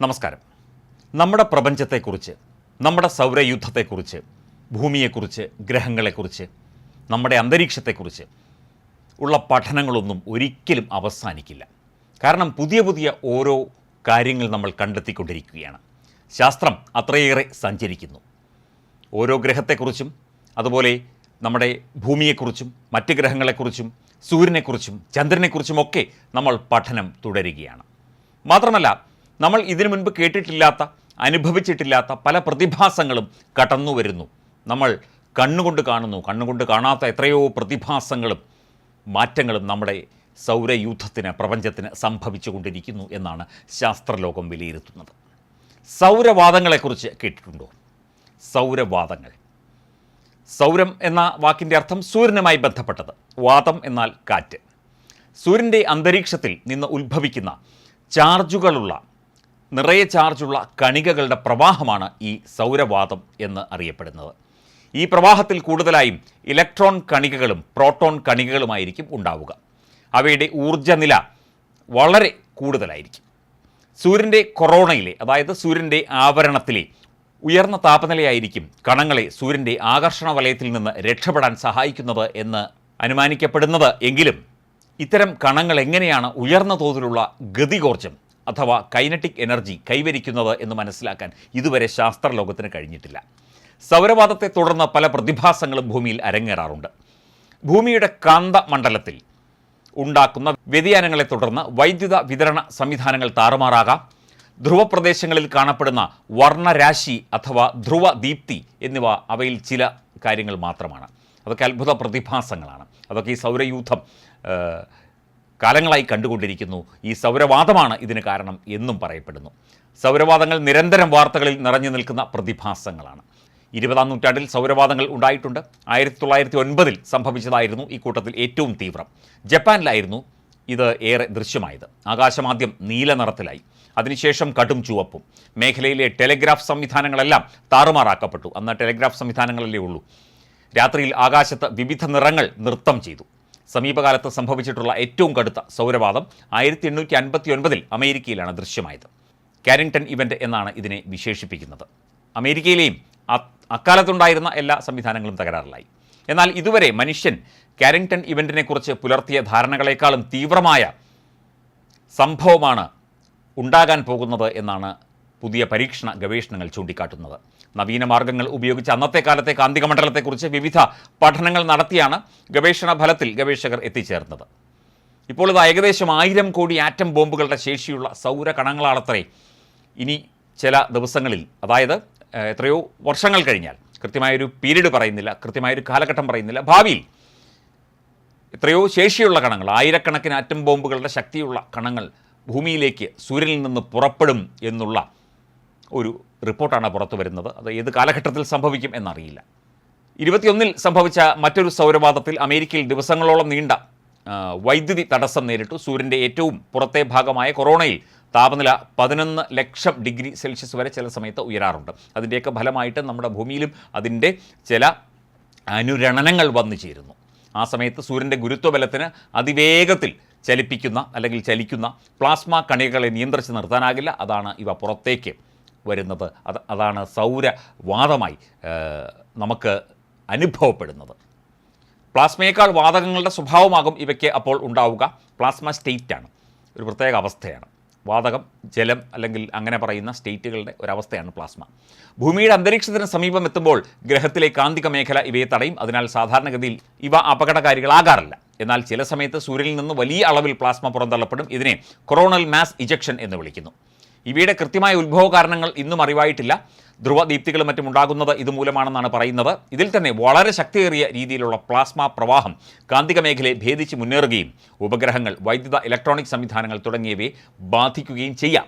നമസ്കാരം. നമ്മുടെ പ്രപഞ്ചത്തെക്കുറിച്ച് നമ്മുടെ സൗരയുദ്ധത്തെക്കുറിച്ച് ഭൂമിയെക്കുറിച്ച് ഗ്രഹങ്ങളെക്കുറിച്ച് നമ്മുടെ അന്തരീക്ഷത്തെക്കുറിച്ച് ഉള്ള പഠനങ്ങളൊന്നും ഒരിക്കലും അവസാനിക്കില്ല. കാരണം പുതിയ പുതിയ ഓരോ കാര്യങ്ങൾ നമ്മൾ കണ്ടെത്തിക്കൊണ്ടിരിക്കുകയാണ്. ശാസ്ത്രം അത്രയേറെ സഞ്ചരിക്കുന്നു. ഓരോ ഗ്രഹത്തെക്കുറിച്ചും അതുപോലെ നമ്മുടെ ഭൂമിയെക്കുറിച്ചും മറ്റ് ഗ്രഹങ്ങളെക്കുറിച്ചും സൂര്യനെക്കുറിച്ചും ചന്ദ്രനെക്കുറിച്ചുമൊക്കെ നമ്മൾ പഠനം തുടരുകയാണ്. മാത്രമല്ല നമ്മൾ ഇതിനു മുൻപ് കേട്ടിട്ടില്ലാത്ത അനുഭവിച്ചിട്ടില്ലാത്ത പല പ്രതിഭാസങ്ങളും കടന്നു വരുന്നു. നമ്മൾ കണ്ണുകൊണ്ട് കാണുന്നു. കണ്ണുകൊണ്ട് കാണാത്ത എത്രയോ പ്രതിഭാസങ്ങളും മാറ്റങ്ങളും നമ്മുടെ സൗരയൂഥത്തിന് പ്രപഞ്ചത്തിന് സംഭവിച്ചുകൊണ്ടിരിക്കുന്നു എന്നാണ് ശാസ്ത്രലോകം വിലയിരുത്തുന്നത്. സൗരവാദങ്ങളെക്കുറിച്ച് കേട്ടിട്ടുണ്ടോ? സൗരവാദങ്ങൾ. സൗരം എന്ന വാക്കിന്റെ അർത്ഥം സൂര്യനുമായി ബന്ധപ്പെട്ടത്. വാദം എന്നാൽ കാറ്റ്. സൂര്യന്റെ അന്തരീക്ഷത്തിൽ നിന്ന് ഉത്ഭവിക്കുന്ന ചാർജുകളുള്ള നിറയെ ചാർജുള്ള കണികകളുടെ പ്രവാഹമാണ് ഈ സൗരവാദം എന്ന് അറിയപ്പെടുന്നത്. ഈ പ്രവാഹത്തിൽ കൂടുതലായും ഇലക്ട്രോൺ കണികകളും പ്രോട്ടോൺ കണികകളുമായിരിക്കും ഉണ്ടാവുക. അവയുടെ ഊർജനില വളരെ കൂടുതലായിരിക്കും. സൂര്യന്റെ കൊറോണയിലെ അതായത് സൂര്യന്റെ ആവരണത്തിലെ ഉയർന്ന താപനിലയായിരിക്കും കണങ്ങളെ സൂര്യന്റെ ആകർഷണ വലയത്തിൽ നിന്ന് രക്ഷപ്പെടാൻ സഹായിക്കുന്നത് എന്ന് അനുമാനിക്കപ്പെടുന്നത്. എങ്കിലും ഇത്തരം കണങ്ങൾ എങ്ങനെയാണ് ഉയർന്ന തോതിലുള്ള ഗതികോർജം അഥവാ കൈനറ്റിക് എനർജി കൈവരിക്കുന്നത് എന്ന് മനസ്സിലാക്കാൻ ഇതുവരെ ശാസ്ത്രലോകത്തിന് കഴിഞ്ഞിട്ടില്ല. സൗരവാദത്തെ തുടർന്ന് പല പ്രതിഭാസങ്ങളും ഭൂമിയിൽ അരങ്ങേറാറുണ്ട്. ഭൂമിയുടെ കാന്ത മണ്ഡലത്തിൽ ഉണ്ടാക്കുന്ന വ്യതിയാനങ്ങളെ തുടർന്ന് വൈദ്യുത വിതരണ സംവിധാനങ്ങൾ താറുമാറാകാം. ധ്രുവപ്രദേശങ്ങളിൽ കാണപ്പെടുന്ന വർണരാശി അഥവാ ധ്രുവ ദീപ്തി എന്നിവ അവയിൽ ചില കാര്യങ്ങൾ മാത്രമാണ്. അതൊക്കെ അത്ഭുത പ്രതിഭാസങ്ങളാണ്. അതൊക്കെ ഈ സൗരയൂഥം കാലങ്ങളായി കണ്ടുകൊണ്ടിരിക്കുന്നു. ഈ സൗരവാദമാണ് ഇതിന് കാരണം എന്നും പറയപ്പെടുന്നു. സൗരവാദങ്ങൾ നിരന്തരം വാർത്തകളിൽ നിറഞ്ഞു നിൽക്കുന്ന പ്രതിഭാസങ്ങളാണ്. ഇരുപതാം നൂറ്റാണ്ടിൽ സൗരവാദങ്ങൾ ഉണ്ടായിട്ടുണ്ട്. ആയിരത്തി തൊള്ളായിരത്തി ഒൻപതിൽ സംഭവിച്ചതായിരുന്നു ഈ കൂട്ടത്തിൽ ഏറ്റവും തീവ്രം. ജപ്പാനിലായിരുന്നു ഇത് ഏറെ ദൃശ്യമായത്. ആകാശമാദ്യം നീല നിറത്തിലായി. അതിനുശേഷം കടും ചുവപ്പും. മേഖലയിലെ ടെലിഗ്രാഫ് സംവിധാനങ്ങളെല്ലാം താറുമാറാക്കപ്പെട്ടു. അന്ന് ടെലിഗ്രാഫ് സംവിധാനങ്ങളല്ലേ ഉള്ളൂ. രാത്രിയിൽ ആകാശത്ത് വിവിധ നിറങ്ങൾ നൃത്തം ചെയ്തു. സമീപകാലത്ത് സംഭവിച്ചിട്ടുള്ള ഏറ്റവും കടുത്ത സൗരവാദം ആയിരത്തി എണ്ണൂറ്റി അൻപത്തി ഒൻപതിൽ അമേരിക്കയിലാണ് ദൃശ്യമായത്. കാരിങ്ടൺ ഇവന്റ് എന്നാണ് ഇതിനെ വിശേഷിപ്പിക്കുന്നത്. അമേരിക്കയിലെയും അക്കാലത്തുണ്ടായിരുന്ന എല്ലാ സംവിധാനങ്ങളും തകരാറിലായി. എന്നാൽ ഇതുവരെ മനുഷ്യൻ കാരിങ്ടൺ ഇവന്റിനെ കുറിച്ച് പുലർത്തിയ ധാരണകളെക്കാളും തീവ്രമായ സംഭവമാണ് ഉണ്ടാകാൻ പോകുന്നത് എന്നാണ് പുതിയ പരീക്ഷണ ഗവേഷണങ്ങൾ ചൂണ്ടിക്കാട്ടുന്നത്. നവീന മാർഗങ്ങൾ ഉപയോഗിച്ച് അന്നത്തെ കാലത്തെ കാന്തിക മണ്ഡലത്തെക്കുറിച്ച് വിവിധ പഠനങ്ങൾ നടത്തിയാണ് ഗവേഷണ ഫലത്തിൽ ഗവേഷകർ എത്തിച്ചേർന്നത്. ഇപ്പോൾ ഇത് ഏകദേശം ആയിരം കോടി ആറ്റം ബോംബുകളുടെ ശേഷിയുള്ള സൗര കണങ്ങളാണത്രേ ഇനി ചില ദിവസങ്ങളിൽ അതായത് എത്രയോ വർഷങ്ങൾ കഴിഞ്ഞാൽ. കൃത്യമായൊരു പീരീഡ് പറയുന്നില്ല കൃത്യമായൊരു കാലഘട്ടം പറയുന്നില്ല. ഭാവിയിൽ എത്രയോ ശേഷിയുള്ള കണങ്ങൾ ആയിരക്കണക്കിന് ആറ്റം ബോംബുകളുടെ ശക്തിയുള്ള കണങ്ങൾ ഭൂമിയിലേക്ക് സൂര്യനിൽ നിന്ന് പുറപ്പെടും എന്നുള്ള ഒരു റിപ്പോർട്ടാണ് പുറത്തു വരുന്നത്. അത് ഏത് കാലഘട്ടത്തിൽ സംഭവിക്കും എന്നറിയില്ല. ഇരുപത്തിയൊന്നിൽ സംഭവിച്ച മറ്റൊരു സൗരവാദത്തിൽ അമേരിക്കയിൽ ദിവസങ്ങളോളം നീണ്ട വൈദ്യുതി തടസ്സം നേരിട്ടു. സൂര്യന്റെ ഏറ്റവും പുറത്തെ ഭാഗമായ കൊറോണയിൽ താപനില പതിനൊന്ന് ലക്ഷം ഡിഗ്രി സെൽഷ്യസ് വരെ ചില സമയത്ത് ഉയരാറുണ്ട്. അതിന്റെയൊക്കെ ഫലമായിട്ട് നമ്മുടെ ഭൂമിയിലും അതിന്റെ ചില അനുരണനങ്ങൾ വന്നു ചേരുന്നു. ആ സമയത്ത് സൂര്യന്റെ ഗുരുത്വബലത്തിന് അതിവേഗത്തിൽ ചലിപ്പിക്കുന്ന അല്ലെങ്കിൽ ചലിക്കുന്ന പ്ലാസ്മ കണികകളെ നിയന്ത്രിച്ച് നിർത്താനാകില്ല. അതാണ് ഇവ പുറത്തേക്ക് വരുന്നത്. അത് അതാണ് സൗരവാദമായി നമുക്ക് അനുഭവപ്പെടുന്നത്. പ്ലാസ്മയേക്കാൾ വാതകങ്ങളുടെ സ്വഭാവമാകും ഇവയ്ക്ക് അപ്പോൾ ഉണ്ടാവുക. പ്ലാസ്മ സ്റ്റേറ്റാണ്. ഒരു പ്രത്യേക അവസ്ഥയാണ്. വാതകം ജലം അല്ലെങ്കിൽ അങ്ങനെ പറയുന്ന സ്റ്റേറ്റുകളുടെ ഒരവസ്ഥയാണ് പ്ലാസ്മ. ഭൂമിയുടെ അന്തരീക്ഷത്തിന് സമീപം എത്തുമ്പോൾ ഗ്രഹത്തിലെ കാന്തിക മേഖല ഇവയെ തടയും. അതിനാൽ സാധാരണഗതിയിൽ ഇവ അപകടകാരികളാകാറില്ല. എന്നാൽ ചില സമയത്ത് സൂര്യനിൽ നിന്ന് വലിയ അളവിൽ പ്ലാസ്മ പുറന്തള്ളപ്പെടും. ഇതിനെ കൊറോണൽ മാസ് ഇജക്ഷൻ എന്ന് വിളിക്കുന്നു. ഇവയുടെ കൃത്യമായ ഉത്ഭവ കാരണങ്ങൾ ഇന്നും അറിവായിട്ടില്ല. ധ്രുവദീപ്തികളും മറ്റും ഉണ്ടാകുന്നത് ഇതുമൂലമാണെന്നാണ് പറയുന്നത്. ഇതിൽ തന്നെ വളരെ ശക്തിയേറിയ രീതിയിലുള്ള പ്ലാസ്മ പ്രവാഹം കാന്തിക മേഖലയെ ഭേദിച്ച് മുന്നേറുകയും ഉപഗ്രഹങ്ങൾ വൈദ്യുത ഇലക്ട്രോണിക് സംവിധാനങ്ങൾ തുടങ്ങിയവയെ ബാധിക്കുകയും ചെയ്യാം.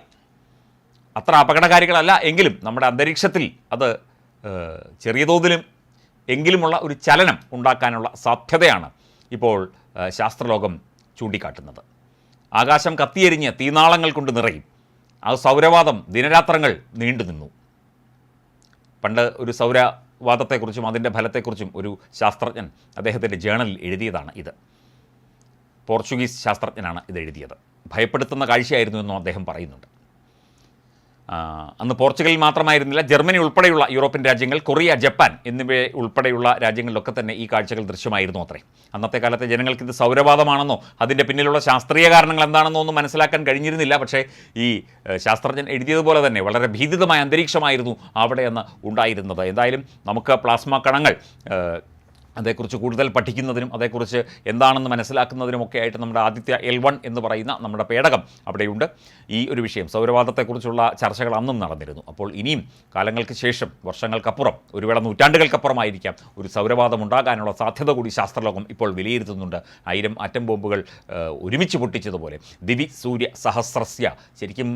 അത്ര അപകടകാരികളല്ല എങ്കിലും നമ്മുടെ അന്തരീക്ഷത്തിൽ അത് ചെറിയ തോതിലും എങ്കിലുമുള്ള ഒരു ചലനം ഉണ്ടാക്കാനുള്ള സാധ്യതയാണ് ഇപ്പോൾ ശാസ്ത്രലോകം ചൂണ്ടിക്കാട്ടുന്നത്. ആകാശം കത്തിയെരിഞ്ഞ് തീനാളങ്ങൾ കൊണ്ട് നിറയും. ആ സൗരവാദം ദിനരാത്രങ്ങൾ നീണ്ടു നിന്നു. പണ്ട് ഒരു സൗരവാദത്തെക്കുറിച്ചും അതിന്റെ ഫലത്തെക്കുറിച്ചും ഒരു ശാസ്ത്രജ്ഞൻ അദ്ദേഹത്തിന്റെ ജേണലിൽ എഴുതിയതാണ് ഇത്. പോർച്ചുഗീസ് ശാസ്ത്രജ്ഞനാണ് ഇത് എഴുതിയത്. ഭയപ്പെടുത്തുന്ന കാഴ്ചയായിരുന്നു എന്നും അദ്ദേഹം പറയുന്നുണ്ട്. അന്ന് പോർച്ചുഗലിൽ മാത്രമായിരുന്നില്ല. ജർമ്മനി ഉൾപ്പെടെയുള്ള യൂറോപ്യൻ രാജ്യങ്ങൾ കൊറിയ ജപ്പാൻ എന്നിവ ഉൾപ്പെടെയുള്ള രാജ്യങ്ങളിലൊക്കെ തന്നെ ഈ കാഴ്ചകൾ ദൃശ്യമായിരുന്നു അത്രേ. അന്നത്തെ കാലത്തെ ജനങ്ങൾക്ക് ഇത് സൗരവാദമാണെന്നോ അതിന്റെ പിന്നിലുള്ള ശാസ്ത്രീയ കാരണങ്ങൾ എന്താണെന്നോ ഒന്നും മനസ്സിലാക്കാൻ കഴിഞ്ഞിരുന്നില്ല. പക്ഷേ ഈ ശാസ്ത്രജ്ഞൻ എഴുതിയതുപോലെ തന്നെ വളരെ ഭീതിതമായ അന്തരീക്ഷമായിരുന്നു അവിടെ അന്ന് ഉണ്ടായിരുന്നത്. എന്തായാലും നമുക്ക് പ്ലാസ്മ കണങ്ങൾ അതേക്കുറിച്ച് കൂടുതൽ പഠിക്കുന്നതിനും അതേക്കുറിച്ച് എന്താണെന്ന് മനസ്സിലാക്കുന്നതിനും ഒക്കെ ആയിട്ട് നമ്മുടെ ആദിത്യ എൽ വൺ എന്ന് പറയുന്ന നമ്മുടെ പേടകം അവിടെയുണ്ട്. ഈ ഒരു വിഷയം സൗരവാദത്തെക്കുറിച്ചുള്ള ചർച്ചകൾ അന്നും നടന്നിരുന്നു. അപ്പോൾ ഇനിയും കാലങ്ങൾക്ക് ശേഷം വർഷങ്ങൾക്കപ്പുറം ഒരു വേള നൂറ്റാണ്ടുകൾക്കപ്പുറമായിരിക്കാം ഒരു സൗരവാദം ഉണ്ടാകാനുള്ള സാധ്യത കൂടി ശാസ്ത്രലോകം ഇപ്പോൾ വിലയിരുത്തുന്നുണ്ട്. ആയിരം ആറ്റം ബോംബുകൾ ഒരുമിച്ച് പൊട്ടിച്ചതുപോലെ. ദിവി സൂര്യ സഹസ്രസ്യ ശരിക്കും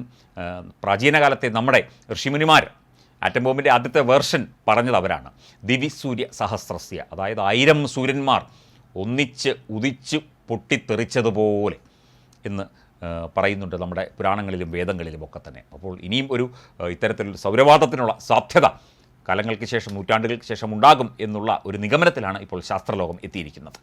പ്രാചീനകാലത്തെ പ്രാചീന കാലത്തെ നമ്മുടെ ഋഷിമുനിമാർ ആറ്റം ബോംബിന്റെ ആദ്യത്തെ വേർഷൻ പറഞ്ഞത് അവരാണ്. ദിവി സൂര്യ സഹസ്രസ്യ. അതായത് ആയിരം സൂര്യന്മാർ ഒന്നിച്ച് ഉദിച്ച് പൊട്ടിത്തെറിച്ചതുപോലെ എന്ന് പറയുന്നുണ്ട് നമ്മുടെ പുരാണങ്ങളിലും വേദങ്ങളിലും ഒക്കെ തന്നെ. അപ്പോൾ ഇനിയും ഒരു ഇത്തരത്തിലൊരു സൗരവാദത്തിനുള്ള സാധ്യത കാലങ്ങൾക്ക് ശേഷം നൂറ്റാണ്ടുകൾക്ക് ശേഷം ഉണ്ടാകും എന്നുള്ള ഒരു നിഗമനത്തിലാണ് ഇപ്പോൾ ശാസ്ത്രലോകം എത്തിയിരിക്കുന്നത്.